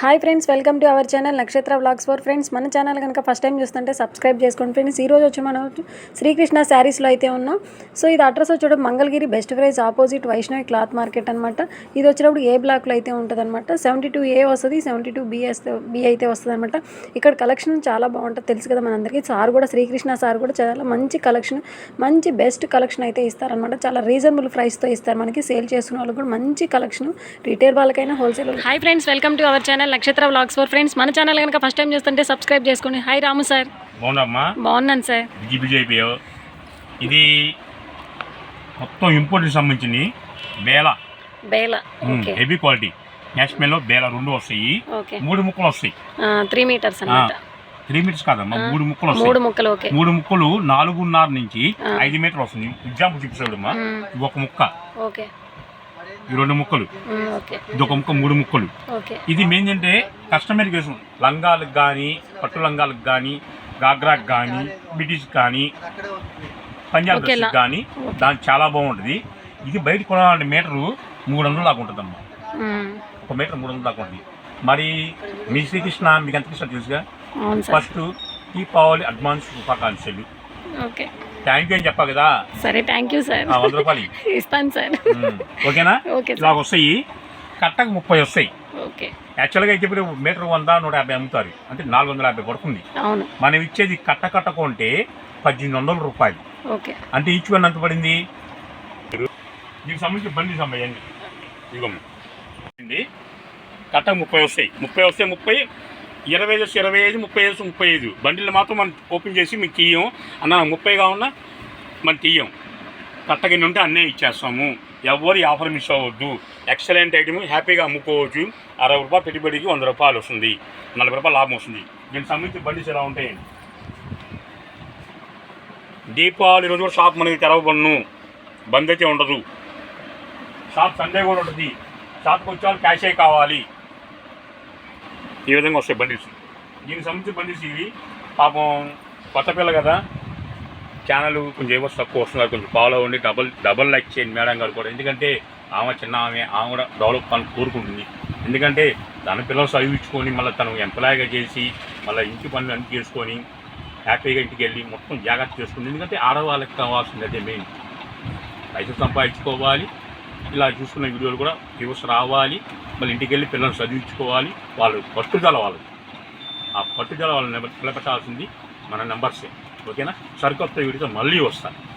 Hi friends welcome to our channel Nakshatra vlogs for friends మన channel కనుక first time చూస్తుంటే subscribe చేసుకోండి. Friends ఈ రోజు వచ్చి మనం శ్రీకృష్ణ శారీస్లో అయితే ఉన్నాం. సో ఇది అడ్రస్ వచ్చేటప్పుడు Mangalagiri best price opposite Vaishnavi cloth market అనమాట ఇది వచ్చేటప్పుడు ఏ బ్లాక్లో అయితే ఉంటుంది అనమాట సెవెంటీ టూ ఏ వస్తుంది సెవెంటీ టూ బి బి అయితే వస్తుంది అనమాట ఇక్కడ కలెక్షన్ చాలా బాగుంటుంది తెలుసు కదా మనందరికీ. సార్ కూడా శ్రీకృష్ణ సార్ కూడా చాలా మంచి కలెక్షన్ మంచి బెస్ట్ కలెక్షన్ అయితే ఇస్తారనమాట చాలా రీజనబుల్ ప్రైస్తో ఇస్తారు. మనకి సేల్ చేసుకున్న వాళ్ళు కూడా మంచి కలెక్షన్ రిటైల్ వాళ్ళకైనా wholesale hi friends welcome to our channel Nakshatra vlogs for friends. మన ఛానల్ కనుక ఫస్ట్ టైం చూస్తుంటే సబ్స్క్రైబ్ చేసుకోండి హాయ్ రాము సార్. బాగుందమ్మా బాగున్నాను సార్. బిజీ బిజీ అయిపోయావు. ఇది మొత్తం ఇంపోర్ట్కి సంబంధించింది బేల. బేల. హెవీ క్వాలిటీ నేషనల్లో బేల రెండు వస్తాయి. ఓకే. మూడు ముక్కలు వస్తాయి. త్రీ మీటర్స్ అన్నమాట. త్రీ మీటర్స్ కాదమ్మా మూడు ముక్కలు మూడు ముక్కలు మూడు ముక్కలు నాలుగున్నర నుంచి ఐదు మీటర్లు వస్తుంది. ఎగ్జాంపుల్ చూపిస్తాడమ్మా ఇది ఒక ముక్క. ఓకే. ఈ రెండు ముక్కలు. ఇది ఒక ముక్క మూడు ముక్కలు. ఇది ఏంటంటే కస్టమర్ కోసం. లంగాలకు కానీ పట్టు లంగాలకు కానీ గాగ్రాకి కానీ బిటీస్ కానీ పంజాబ్ లా- కానీ దానికి చాలా బాగుంటుంది. ఇది బయట కొనాలంటే మీటరు మూడు వందలు దాకా ఉంటుందమ్మా. ఒక మీటర్ మూడు వందలు దాకా ఉంటుంది. మరి మీ శ్రీకృష్ణ మీకు ఎంత ఇష్టం తెలుసుగా? ఫస్ట్ దీపావళి అడ్వాన్స్ శుభాకాంక్షలు ఓకే. థ్యాంక్ యూ అని చెప్పా కదా? సరే థ్యాంక్ యూ సార్ ఆ, వంద రూపాయలు ఇయ్యి. ఇస్తాను సార్ ఉమ్, ఓకేనా? ఓకే సార్ వస్తాయి. కట్టకు ముప్పై వస్తాయి. ఓకే. యాక్చువల్గా అయితే ఇప్పుడు మీటర్ వంద నూట యాభై అమ్ముతారు. అంటే నాలుగు వందల యాభై పడుతుంది. అవును. మనం ఇచ్చేది కట్ట కట్టకుంటే పద్దెనిమిది వందల రూపాయలు. ఓకే. అంటే ఈచ్ వన్ ఎంత పడింది? దీనికి సంబంధించి బండి సంబంధించి ఇదిగోండి కట్ట ముప్పై వస్తాయి. ముప్పై వస్తే ముప్పై ఇరవై ఐదు ఇరవై ఐదు ముప్పై ఐదు ముప్పై ఐదు. బండిలు మాత్రం మనం ఓపెన్ చేసి మీకు తీయం. అన్న ముప్పై కావున్నా మనం తీయం. కట్టగిన ఉంటే అన్నీ ఇచ్చేస్తాము. ఎవరు ఆఫర్ మిస్ అవ్వద్దు. Excellent item. హ్యాపీగా అమ్ముకోవచ్చు. అరవై రూపాయలు పెట్టుబడికి వంద రూపాయలు వస్తుంది. నలభై రూపాయలు లాభం వస్తుంది. దీనికి సంబంధించి బండిస్ ఎలా ఉంటాయండి దీపావళి రోజు కూడా షాప్ మనకి తెరవబడును. బంద్ అయితే ఉండదు. షాప్ సండే కూడా ఉంటుంది. షాప్కి వచ్చే వాళ్ళు క్యాషే కావాలి. ఈ విధంగా వస్తాయి బండిల్స్ దీనికి సంబంధించి బండిల్స్ ఇవి పాపం కొత్త పిల్ల కదా ఛానల్ కొంచెం ఏవో తక్కువ వస్తున్నారు కొంచెం ఫాలో అవ్వండి డబల్ డబల్ లైక్ చేయండి మేడం గారు కూడా. ఎందుకంటే ఆమె చిన్న ఆమె ఆమె కూడా డెవలప్ అని కోరుకుంటుంది. ఎందుకంటే తన పిల్లలు చదివించుకొని మళ్ళీ తను ఎంప్లాయ్గా చేసి మళ్ళీ ఇంటి పనులు అన్ని చేసుకొని హ్యాపీగా ఇంటికి వెళ్ళి మొత్తం జాగ్రత్త చేసుకుంది ఎందుకంటే ఆడవాళ్ళకి కావాల్సింది అదే మెయిన్ పైసలు సంపాదించుకోవాలి ఇలా చూసుకున్న వీడియోలు కూడా వ్యూస్ రావాలి. మళ్ళీ ఇంటికి వెళ్ళి పిల్లల్ని చదివించుకోవాలి. వాళ్ళు పట్టుదల వాళ్ళది ఆ పట్టుదల వాళ్ళని నిలబెట్టాల్సింది మన నెంబర్సే. ఓకేనా? సరికొత్త వీడితో మళ్ళీ వస్తాను.